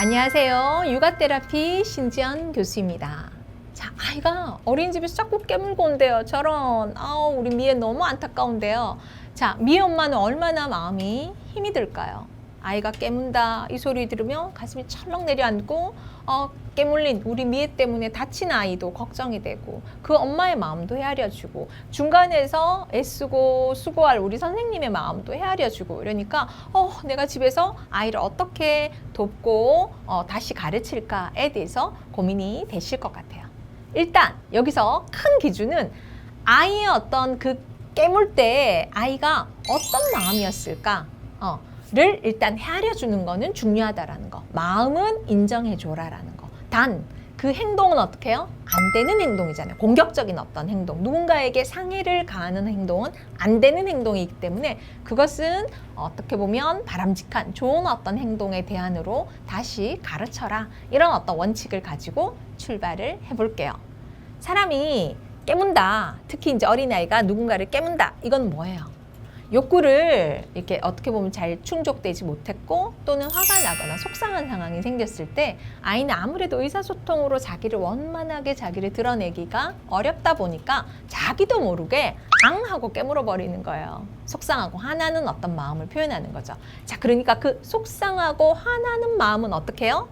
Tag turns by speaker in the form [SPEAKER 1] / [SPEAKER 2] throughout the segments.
[SPEAKER 1] 안녕하세요. 육아 테라피 신지연 교수입니다. 자, 아이가 어린이집에서 자꾸 깨물고 온대요. 저런. 아우, 우리 미애 너무 안타까운데요. 자, 미애 엄마는 얼마나 마음이 힘이 들까요? 아이가 깨문다 이 소리 들으면 가슴이 철렁 내려앉고 어, 깨물린 우리 미애 때문에 다친 아이도 걱정이 되고 그 엄마의 마음도 헤아려주고 중간에서 애쓰고 수고할 우리 선생님의 마음도 헤아려주고 이러니까 어, 내가 집에서 아이를 어떻게 돕고 어, 다시 가르칠까에 대해서 고민이 되실 것 같아요. 일단 여기서 큰 기준은 아이의 어떤 그 깨물 때 아이가 어떤 마음이었을까? 어, 를 일단 헤아려 주는 거는 중요하다라는 거. 마음은 인정해 줘라라는 거. 단 그 행동은 어떻게 해요? 안 되는 행동이잖아요. 공격적인 어떤 행동. 누군가에게 상해를 가하는 행동은 안 되는 행동이기 때문에 그것은 어떻게 보면 바람직한 좋은 어떤 행동의 대안으로 다시 가르쳐라. 이런 어떤 원칙을 가지고 출발을 해볼게요. 사람이 깨문다. 특히 이제 어린아이가 누군가를 깨문다. 이건 뭐예요? 욕구를 이렇게 어떻게 보면 잘 충족되지 못했고 또는 화가 나거나 속상한 상황이 생겼을 때 아이는 아무래도 의사소통으로 자기를 원만하게 자기를 드러내기가 어렵다 보니까 자기도 모르게 앙 하고 깨물어 버리는 거예요. 속상하고 화나는 어떤 마음을 표현하는 거죠. 자, 그러니까 그 속상하고 화나는 마음은 어떻게 해요?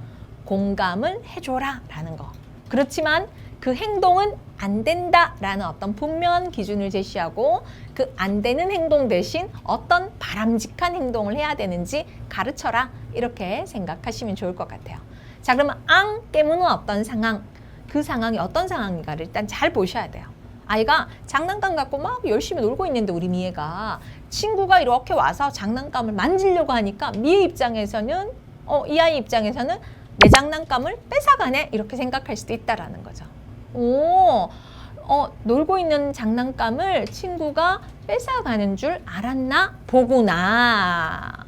[SPEAKER 1] 공감을 해줘라 라는 거. 그렇지만 그 행동은 안 된다라는 어떤 분명한 기준을 제시하고 그 안 되는 행동 대신 어떤 바람직한 행동을 해야 되는지 가르쳐라 이렇게 생각하시면 좋을 것 같아요. 자 그러면 앙 깨무는 어떤 상황 그 상황이 어떤 상황인가를 일단 잘 보셔야 돼요. 아이가 장난감 갖고 막 열심히 놀고 있는데 우리 미애가 친구가 이렇게 와서 장난감을 만지려고 하니까 미애 입장에서는 어, 이 아이 입장에서는 내 장난감을 뺏어가네 이렇게 생각할 수도 있다라는 거죠. 오, 어, 놀고 있는 장난감을 친구가 뺏어가는 줄 알았나 보구나.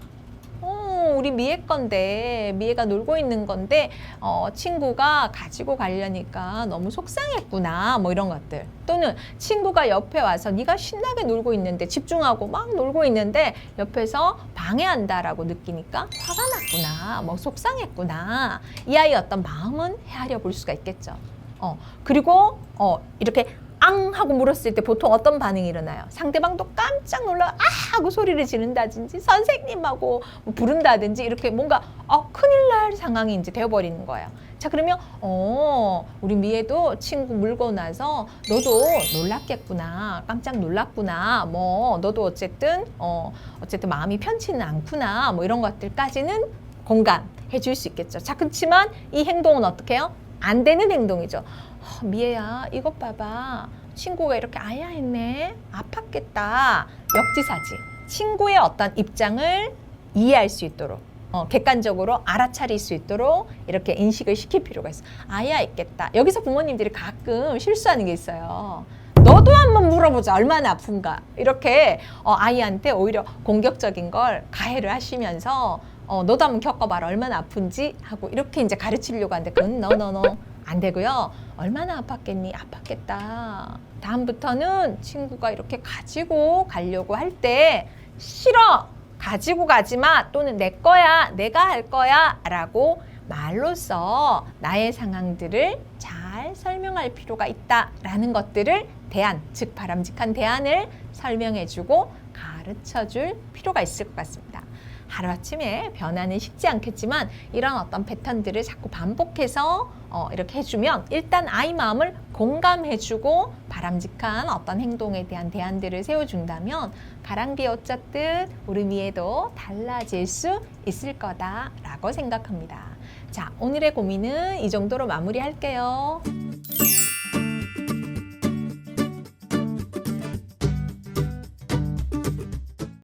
[SPEAKER 1] 어, 우리 미애 건데 미애가 놀고 있는 건데 어, 친구가 가지고 가려니까 너무 속상했구나 뭐 이런 것들. 또는 친구가 옆에 와서 네가 신나게 놀고 있는데 집중하고 막 놀고 있는데 옆에서 방해한다라고 느끼니까 화가 났구나 뭐 속상했구나. 이 아이의 어떤 마음은 헤아려 볼 수가 있겠죠 어 그리고 어 이렇게 앙 하고 물었을 때 보통 어떤 반응이 일어나요? 상대방도 깜짝 놀라 아 하고 소리를 지른다든지 선생님하고 뭐 부른다든지 이렇게 뭔가 어 큰일 날 상황이 이제 되어버리는 거예요. 자 그러면 어 우리 미애도 친구 물고 나서 너도 놀랐겠구나 깜짝 놀랐구나 뭐 너도 어쨌든 어 어쨌든 마음이 편치는 않구나 뭐 이런 것들까지는 공감해 줄 수 있겠죠. 자 그렇지만 이 행동은 어떻게 해요? 안 되는 행동이죠. 어, 미애야 이것 봐봐. 친구가 이렇게 아야 했네. 아팠겠다. 역지사지. 친구의 어떤 입장을 이해할 수 있도록 어, 객관적으로 알아차릴 수 있도록 이렇게 인식을 시킬 필요가 있어. 아야 있겠다. 여기서 부모님들이 가끔 실수하는 게 있어요. 너도 한번 물어보자. 얼마나 아픈가. 이렇게 어, 아이한테 오히려 공격적인 걸 가해를 하시면서 어, 너도 한번 겪어봐라 얼마나 아픈지 하고 이렇게 이제 가르치려고 하는데 그건 너너너 안 되고요. 얼마나 아팠겠니? 아팠겠다. 다음부터는 친구가 이렇게 가지고 가려고 할 때 싫어. 가지고 가지 마. 또는 내 거야. 내가 할 거야. 라고 말로써 나의 상황들을 잘 설명할 필요가 있다라는 것들을 대안, 즉 바람직한 대안을 설명해 주고 가르쳐 줄 필요가 있을 것 같습니다. 하루아침에 변화는 쉽지 않겠지만 이런 어떤 패턴들을 자꾸 반복해서 어, 이렇게 해주면 일단 아이 마음을 공감해주고 바람직한 어떤 행동에 대한 대안들을 세워준다면 옷 젖듯 우리 미에도 달라질 수 있을 거다라고 생각합니다. 자, 오늘의 고민은 이 정도로 마무리할게요.